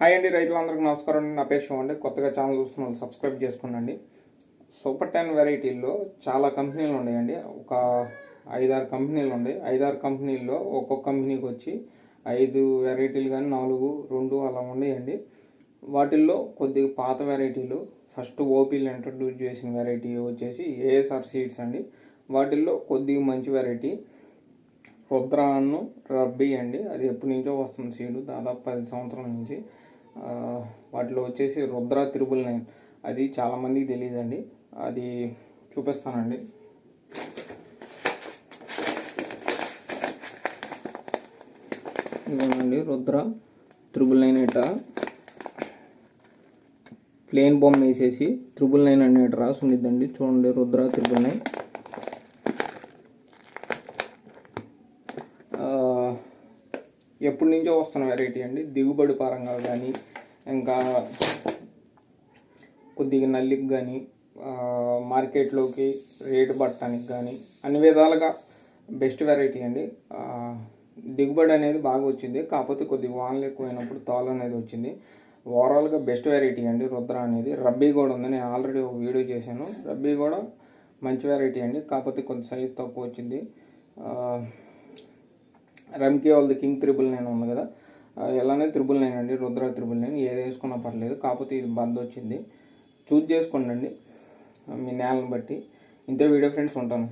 Hi అండి రైతులందరికీ నమస్కారం అండి. నా పేరు శివ అండి. కొత్తగా ఛానల్ చూస్తున్న వాళ్ళు సబ్స్క్రైబ్ చేసుకోండి సూపర్ టెన్ వెరైటీల్లో చాలా కంపెనీలు ఉన్నాయండి. ఒక ఐదారు కంపెనీలు ఉన్నాయి. ఐదారు కంపెనీల్లో ఒక్కొక్క కంపెనీకి వచ్చి ఐదు వెరైటీలు కానీ నాలుగు రెండు అలా ఉన్నాయండి. వాటిల్లో కొద్దిగా పాత వెరైటీలు ఫస్ట్ ఓపీలు ఇంట్రడ్యూస్ చేసిన వెరైటీ వచ్చేసి ఏఎస్ఆర్ సీడ్స్ అండి. వాటిల్లో కొద్దిగా మంచి వెరైటీ. రుద్రాను రబ్బీ అండి. అది ఎప్పటి నుంచో వస్తుంది సీడు దాదాపు పది సంవత్సరాల నుంచి. వాటిలో వచ్చేసి రుద్ర త్రిబుల్ నైన్. అది చాలామందికి తెలియదండి అది చూపిస్తానండి. ఇదిగోనండి రుద్ర త్రిబుల్ నైన్ ఇట. ప్లేన్ బొమ్మ వేసేసి త్రిబుల్ నైన్ అనేట రాసి ఉండిద్దండి. చూడండి రుద్ర త్రిబుల్ నైన్. ఎప్పటి నుంచో వస్తున్న వెరైటీ అండి. దిగుబడి పరంగా కానీ ఇంకా కొద్దిగా నల్లికి కానీ మార్కెట్లోకి రేటు పట్టడానికి కానీ అన్ని విధాలుగా బెస్ట్ వెరైటీ అండి. దిగుబడి అనేది బాగా వచ్చింది. కాకపోతే కొద్దిగా వానలు ఎక్కువైనప్పుడు తాలు అనేది వచ్చింది. ఓవరాల్గా బెస్ట్ వెరైటీ అండి రుద్ర అనేది. రబ్బీ కూడా ఉంది నేను ఆల్రెడీ ఒక వీడియో చేశాను. రబ్బీ కూడా మంచి వెరైటీ అండి. కాకపోతే కొంచెం సైజ్ తక్కువ వచ్చింది. రమ్కే వాళ్ళది కింగ్ త్రిబుల్ నైన్ ఉంది కదా. ఎలానే త్రిబుల్ నైన్ అండి రుద్ర త్రిబుల్ నైన్ ఏది వేసుకున్నా పర్లేదు. కాకపోతే ఇది బంద్ వచ్చింది. చూజ్ చేసుకోండి అండి. మీ నేలను బట్టి. ఇంతే వీడియో ఫ్రెండ్స్ ఉంటాను.